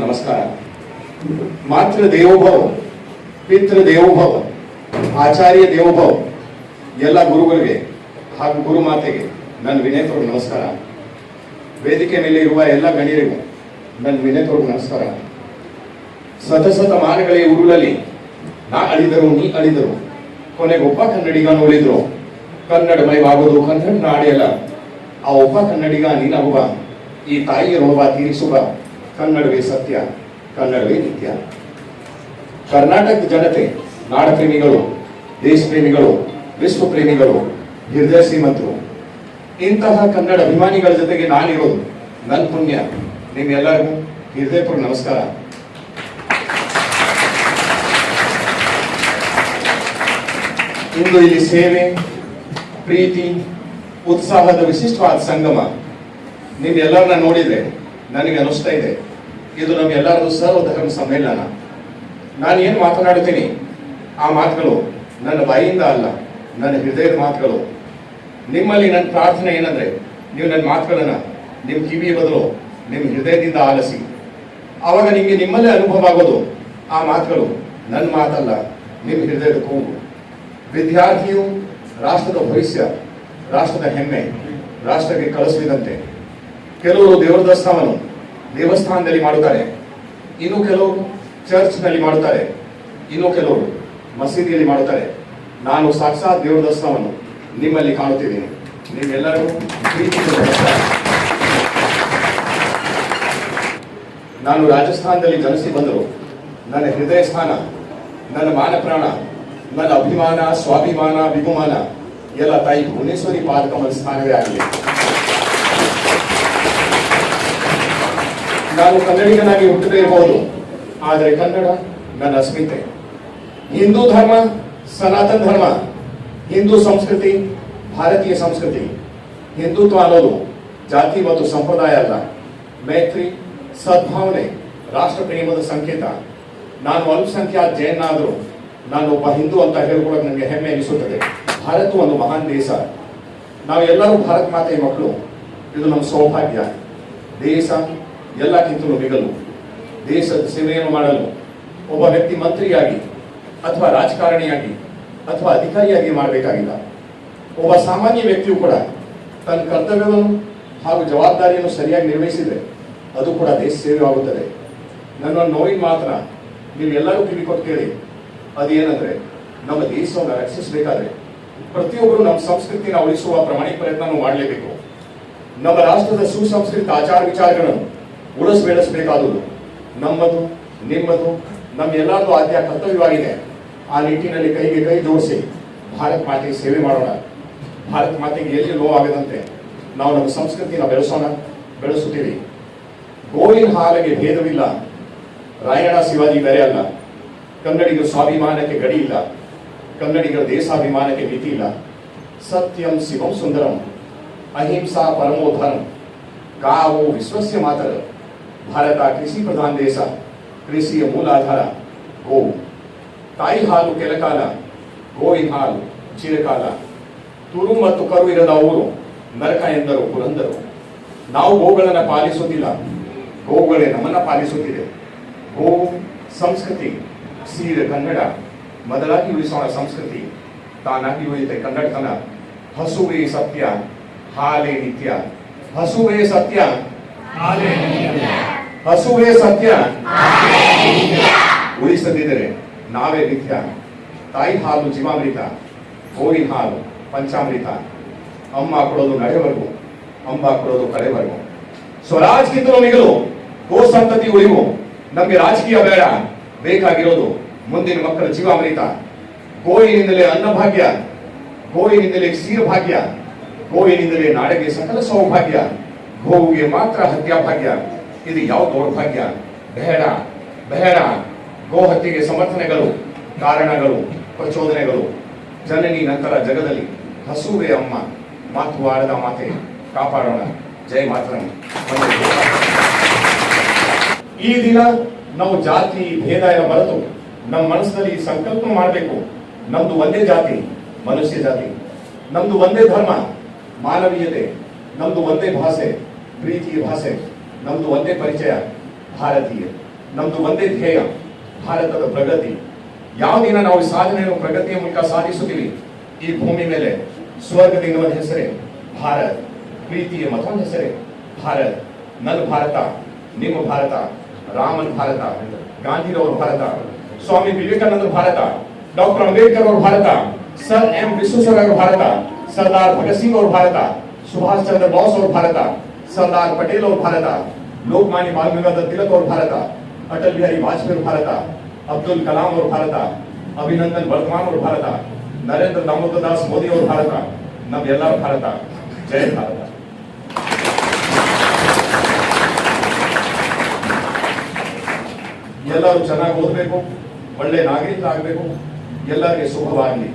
ನಮಸ್ಕಾರ. ಮಾತೃ ದೇವೋಭವ, ಪಿತೃ ದೇವೋಭವ, ಆಚಾರ್ಯ ದೇವೋಭವ, ಎಲ್ಲ ಗುರುಗಳಿಗೆ ಹಾಗೂ ಗುರುಮಾತೆಗೆ ನನ್ನ ವಿನಯತೋರ್ಗ ನಮಸ್ಕಾರ. ವೇದಿಕೆ ಮೇಲೆ ಇರುವ ಎಲ್ಲ ಗಣ್ಯರಿಗೂ ನನ್ನ ವಿನಯತೋರ್ಗ ನಮಸ್ಕಾರ. ಸತಸತ ಮಾನಗಳೇ ಉರುಳಲಿ ನಾ ಅಳಿದರು, ನೀ ಅಳಿದರು, ಕೊನೆಗೊಬ್ಬ ಕನ್ನಡಿಗನು ಉಳಿದ್ರು ಕನ್ನಡಮಯವಾಗುವುದು ಕನ್ನಡ ನಾಡಿಯಲ್ಲ. ಆ ಒಬ್ಬ ಕನ್ನಡಿಗ ನೀನಾಗುವ ಈ ತಾಯಿಯ ಋಣವ ತೀರಿಸುವ. ಕನ್ನಡವೇ ಸತ್ಯ, ಕನ್ನಡವೇ ನಿತ್ಯ. ಕರ್ನಾಟಕ ಜನತೆ ನಾಡ ಪ್ರೇಮಿಗಳು ದೇಶ ಪ್ರೇಮಿಗಳು ವಿಶ್ವ ಪ್ರೇಮಿಗಳು ಹೃದಯ ಶ್ರೀಮಂತರು, ಇಂತಹ ಕನ್ನಡ ಅಭಿಮಾನಿಗಳ ಜೊತೆಗೆ ನಾನಿರೋದು. ನನ್ನ ಪುಣ್ಯ. ನಿಮ್ಮೆಲ್ಲರಿಗೂ ಹೃದಯಪೂರ್ವ ನಮಸ್ಕಾರ. ಇಂದು ಇಲ್ಲಿ ಸೇವೆ, ಪ್ರೀತಿ ಉತ್ಸಾಹದ ವಿಶಿಷ್ಟವಾದ ಸಂಗಮ. ನಿಮ್ಮೆಲ್ಲರನ್ನ ನೋಡಿದೆ ನನಗೆ ಅನಿಸ್ತಾ ಇದೆ. ಇದು ನಮ್ಗೆಲ್ಲರದು ಸರ್ವಧರ್ಮ ಸಮ್ಮೇಳನ. ನಾನು ಏನು ಮಾತನಾಡ್ತೀನಿ ಆ ಮಾತುಗಳು ನನ್ನ ಬಾಯಿಯಿಂದ ಅಲ್ಲ, ನನ್ನ ಹೃದಯದ ಮಾತುಗಳು. ನಿಮ್ಮಲ್ಲಿ ನನ್ನ ಪ್ರಾರ್ಥನೆ ಏನಂದ್ರೆ, ನೀವು ನನ್ನ ಮಾತುಗಳನ್ನ ನಿಮ್ಮ ಕಿವಿಯ ಬದಲು ನಿಮ್ಮ ಹೃದಯದಿಂದ ಆಲಿಸಿ. ಆವಾಗ ನಿಮಗೆ ನಿಮ್ಮಲ್ಲೇ ಅನುಭವ ಆಗೋದು. ಆ ಮಾತುಗಳು ನನ್ನ ಮಾತಲ್ಲ ನಿಮ್ಮ ಹೃದಯದ ಕೂಗು. ವಿದ್ಯಾರ್ಥಿಯು ರಾಷ್ಟ್ರದ ಭವಿಷ್ಯ ರಾಷ್ಟ್ರದ ಹೆಮ್ಮೆ, ರಾಷ್ಟ್ರಕ್ಕೆ ಕಳಿಸಿದಂತೆ ಕೆಲವರು ದೇವರ ದರ್ಶನವನ್ನು ದೇವಸ್ಥಾನದಲ್ಲಿ ಮಾಡುತ್ತಾರೆ. ಇನ್ನು ಕೆಲವರು ಚರ್ಚ್ನಲ್ಲಿ ಮಾಡುತ್ತಾರೆ. ಇನ್ನು ಕೆಲವರು ಮಸೀದಿಯಲ್ಲಿ ಮಾಡುತ್ತಾರೆ. ನಾನು ಸಾಕ್ಷಾತ್ ದೇವರ ದರ್ಶನವನ್ನು ನಿಮ್ಮಲ್ಲಿ ಕಾಣುತ್ತಿದ್ದೀನಿ. ನೀವೆಲ್ಲರೂ ನಾನು ರಾಜಸ್ಥಾನದಲ್ಲಿ ಜನಿಸಿ ಬಂದರು ನನ್ನ ಹೃದಯ ಸ್ಥಾನ ನನ್ನ ಮಾನ ಪ್ರಾಣ ನನ್ನ ಅಭಿಮಾನ, ಸ್ವಾಭಿಮಾನ ವಿಗುಮಾನ ಎಲ್ಲ ತಾಯಿ ಭುವನೇಶ್ವರಿ ಪಾದಕಮಲ ಸ್ಥಾನವೇ ಆಗಲಿ. ನಾನು ಕನ್ನಡಿಗನಾಗಿ ಹುಟ್ಟದೇ ಇರಬಹುದು ಆದರೆ ಕನ್ನಡ ನನ್ನ ಅಸ್ಮಿತೆ. ಹಿಂದೂ ಧರ್ಮ, ಸನಾತನ ಧರ್ಮ, ಹಿಂದೂ ಸಂಸ್ಕೃತಿ, ಭಾರತೀಯ ಸಂಸ್ಕೃತಿ, ಹಿಂದುತ್ವ ಅನ್ನೋದು ಜಾತಿ ಮತ್ತು ಸಂಪ್ರದಾಯ ಅಲ್ಲ. ಮೈತ್ರಿ, ಸದ್ಭಾವನೆ, ರಾಷ್ಟ್ರ ಪ್ರೇಮದ ಸಂಕೇತ. ನಾನು ಅಲ್ಪಸಂಖ್ಯಾತ ಜೈನಾದರೂ ನಾನು ಒಬ್ಬ ಹಿಂದೂ ಅಂತ ಹೇಳ್ಕೊಳ್ಳೋಕೆ ನನಗೆ ಹೆಮ್ಮೆ ಅನಿಸುತ್ತದೆ. ಭಾರತ ಒಂದು ಮಹಾನ್ ದೇಶ. ನಾವೆಲ್ಲರೂ ಭಾರತ ಮಾತೆಯ ಮಕ್ಕಳು. ಇದು ನಮ್ಮ ಸೌಭಾಗ್ಯ. ದೇಶ ಎಲ್ಲಕ್ಕಿಂತಲೂ ಮಿಗಲು. ದೇಶದ ಸೇವೆಯನ್ನು ಮಾಡಲು ಒಬ್ಬ ವ್ಯಕ್ತಿ ಮಂತ್ರಿಯಾಗಿ ಅಥವಾ ರಾಜಕಾರಣಿಯಾಗಿ ಅಥವಾ ಅಧಿಕಾರಿಯಾಗಿ ಮಾಡಬೇಕಾಗಿಲ್ಲ. ಒಬ್ಬ ಸಾಮಾನ್ಯ ವ್ಯಕ್ತಿಯು ಕೂಡ ತನ್ನ ಕರ್ತವ್ಯವನ್ನು ಹಾಗೂ ಜವಾಬ್ದಾರಿಯನ್ನು ಸರಿಯಾಗಿ ನಿರ್ವಹಿಸಿದರೆ ಅದು ಕೂಡ ದೇಶ ಸೇವೆ ಆಗುತ್ತದೆ ನನ್ನ ನೋವಿನ ಮಾತ್ರ ನೀವೆಲ್ಲರೂ ಕಿವಿ ಕೊಟ್ಟು ಕೇಳಿ. ಅದೇನಂದ್ರೆ, ನಮ್ಮ ದೇಶವನ್ನು ರಕ್ಷಿಸಬೇಕಾದ್ರೆ ಪ್ರತಿಯೊಬ್ಬರು ನಮ್ಮ ಸಂಸ್ಕೃತಿನ ಉಳಿಸುವ ಪ್ರಾಮಾಣಿಕ ಪ್ರಯತ್ನ ಮಾಡಲೇಬೇಕು. ನಮ್ಮ ರಾಷ್ಟ್ರದ ಸುಸಂಸ್ಕೃತ ಆಚಾರ ವಿಚಾರಗಳನ್ನು ಉಳಿಸ್ ಬೆಳೆಸಬೇಕಾದುದು ನಮ್ಮದು ನಿಮ್ಮದು ನಮ್ಮೆಲ್ಲರದು ಆದ್ಯ ಕರ್ತವ್ಯವಾಗಿದೆ. ಆ ನಿಟ್ಟಿನಲ್ಲಿ ಕೈಗೆ ಕೈ ಜೋಡಿಸಿ ಭಾರತ್ ಮಾತೆಗೆ ಸೇವೆ ಮಾಡೋಣ. ಭಾರತ್ ಮಾತೆಗೆ ಎಲ್ಲಿ ನೋವಾಗದಂತೆ ನಾವು ನಮ್ಮ ಸಂಸ್ಕೃತಿನ ಬೆಳೆಸೋಣ, ಬೆಳೆಸುತ್ತೀವಿ. ಗೋವಿನ ಹಾಲಿಗೆ ಭೇದವಿಲ್ಲ. ರಾಯಣ ಶಿವಾಜಿ ಬೇರೆ ಅಲ್ಲ. ಕನ್ನಡಿಗರು ಸ್ವಾಭಿಮಾನಕ್ಕೆ ಗಡಿ ಇಲ್ಲ. ಕನ್ನಡಿಗರ ದೇಶಾಭಿಮಾನಕ್ಕೆ ಮಿತಿ ಇಲ್ಲ. ಸತ್ಯಂ ಶಿವಂ ಸುಂದರಂ, ಅಹಿಂಸಾ ಪರಮೋ ಧರ್ಮ ಕಾವು ವಿಶ್ವಸ್ಯ ಮಾತರ. ಭಾರತ ಕೃಷಿ ಪ್ರಧಾನ ದೇಶ, ಕೃಷಿಯ ಮೂಲಾಧಾರ ಗೋವು ತಾಯಿ ಹಾಲು ಕೆಲಕಾಲ ಗೋವಿನ ಹಾಲು ಚಿರಕಾಲ. ತುರು ಮತ್ತು ಕರು ಇರದ ಊರು, ನರಕ ಎಂದರು, ಪುರಂದರು. ನಾವು ಗೋಗಳನ್ನು ಪಾಲಿಸುತ್ತಿಲ್ಲ. ಗೋವುಗಳೇ ನಮ್ಮನ್ನ ಪಾಲಿಸುತ್ತಿದೆ. ಗೋವು ಸಂಸ್ಕೃತಿ, ಸೀರೆ ಕನ್ನಡ. ಮೊದಲಾಗಿ ಉಳಿಸೋಣ ಸಂಸ್ಕೃತಿ. ತಾನಾಗಿ ಉಳಿಯುತ್ತೆ. ಕನ್ನಡತನ. ಹಸುವೇ ಸತ್ಯ ಹಾಲೇ ನಿತ್ಯ. ಹಸುವೇ ಸತ್ಯ ಹಸುವೇ ಸತ್ಯ ಉಳಿಸದಿದ್ದರೆ ನಾವೇ ನಿತ್ಯ. ತಾಯಿ ಹಾಲು ಜೀವಾಮೃತ ಗೋವಿನ ಹಾಲು ಪಂಚಾಮೃತ. ಅಮ್ಮ ಕೊಡೋದು ನಡೆವರೆಗೂ ಅಂಬ ಕೊಡೋದು ಸ್ವರಾಜ್ ಸ್ವರಾಜ್ಗಿಂತಲೂ ಮಿಗಲು ಗೋ ಸಂತತಿ ಉಳಿವು. ನಮಗೆ ರಾಜಕೀಯ ಬೇಡ ಬೇಕಾಗಿರೋದು ಮುಂದಿನ ಮಕ್ಕಳ ಜೀವಾಮೃತ ಗೋವಿನಿಂದಲೇ ಅನ್ನಭಾಗ್ಯ ಗೋವಿನಿಂದಲೇ ಕ್ಷೀರಭಾಗ್ಯ ಗೋವಿನಿಂದಲೇ ನಾಡಿಗೆ ಸಕಲ ಸೌಭಾಗ್ಯ, ಗೋವಿಗೆ ಮಾತ್ರ ಹತ್ಯಾಭಾಗ್ಯ. ಇದು ಯಾವ ದೌರ್ಭಾಗ್ಯ? ಬೇಡ ಬೇಡ. ಗೋ ಹತ್ಯೆಗೆ ಸಮರ್ಥನೆಗಳು, ಕಾರಣಗಳು, ಪ್ರಚೋದನೆಗಳು. ಜನನಿ ನಂತರ ಜಗದಲ್ಲಿ ಹಸುವೆ ಅಮ್ಮ. ಮಾತು ಆಡದ ಮಾತೆ, ಕಾಪಾಡೋಣ. ಜೈ ಮಾತರಂ. ಈ ದಿನ ನಾವು ಜಾತಿ, ಭೇದ ಎಲ್ಲ ನಮ್ಮ ಮನಸ್ಸಿನಲ್ಲಿ ಈ ಸಂಕಲ್ಪ ಮಾಡಬೇಕು. ನಮ್ದು ಒಂದೇ ಜಾತಿ, ಮನುಷ್ಯ ಜಾತಿ. ನಮ್ದು ಒಂದೇ ಧರ್ಮ, ಮಾನವೀಯತೆ. ನಮ್ದು ಒಂದೇ ಭಾಷೆ ಪ್ರೀತಿಯ ಭಾಷೆ. ನಮ್ದು ಒಂದೇ ಪರಿಚಯ, ಭಾರತೀಯ. ನಮ್ದು ಒಂದೇ ಧ್ಯೇಯ, ಭಾರತದ ಪ್ರಗತಿ. ಯಾವ ದಿನ ನಾವು ಸಾಧನೆಯನ್ನು ಪ್ರಗತಿಯ ಮೂಲಕ ಸಾಧಿಸುತ್ತೀವಿ? ಈ ಭೂಮಿ ಮೇಲೆ ಸ್ವರ್ಗದಿಂದ ಒಂದು ಹೆಸರೇ ಭಾರತ್. ಪ್ರೀತಿಯ ಮತ್ತೊಂದು ಹೆಸರೇ ಭಾರತ್. ನನ್ನ ಭಾರತ, ನಿಮ್ಮ ಭಾರತ, ರಾಮನ್ ಭಾರತ, ಗಾಂಧಿರವರ ಭಾರತ. ಸ್ವಾಮಿ ವಿವೇಕಾನಂದ ಭಾರತ ಡಾಕ್ಟರ್ ಅಂಬೇಡ್ಕರ್ ಅವರ ಭಾರತ ಸರ್ ಎಂ ವಿಶ್ವೇಶ್ವರಯ್ಯ ಅವರ ಭಾರತ ಸರ್ದಾರ್ ಭಗತ್ ಸಿಂಗ್ ಅವರ ಭಾರತ ಸುಭಾಷ್ ಚಂದ್ರ ಬೋಸ್ ಅವರ ಭಾರತ ಸರ್ದಾರ್ ಪಟೇಲ್ ಅವರ ಭಾರತ ಲೋಕಮಾನ್ಯ ಬಾಲ ಗಂಗಾಧರ್ ತಿಲಕ್ ಅವರ ಭಾರತ ಅಟಲ್ ಬಿಹಾರಿ ವಾಜಪೇಯಿ ಅವರ ಭಾರತ ಅಬ್ದುಲ್ ಕಲಾಂ ಅವರ ಭಾರತ ಅಭಿನಂದನ್ ವರ್ಧಮಾನ್ ಅವರ ಭಾರತ ನರೇಂದ್ರ ದಾಮೋದರ್ ದಾಸ್ ಮೋದಿ ಅವರ ಭಾರತ ನಮ್ಮೆಲ್ಲರ ಭಾರತ ಜಯ ಭಾರತ ಎಲ್ಲರೂ ಚೆನ್ನಾಗಿ ಓದಬೇಕು ಒಳ್ಳೆ ನಾಗರಿಕ ಆಗಬೇಕು ಎಲ್ಲರಿಗೆ ಶುಭವಾಗಲಿ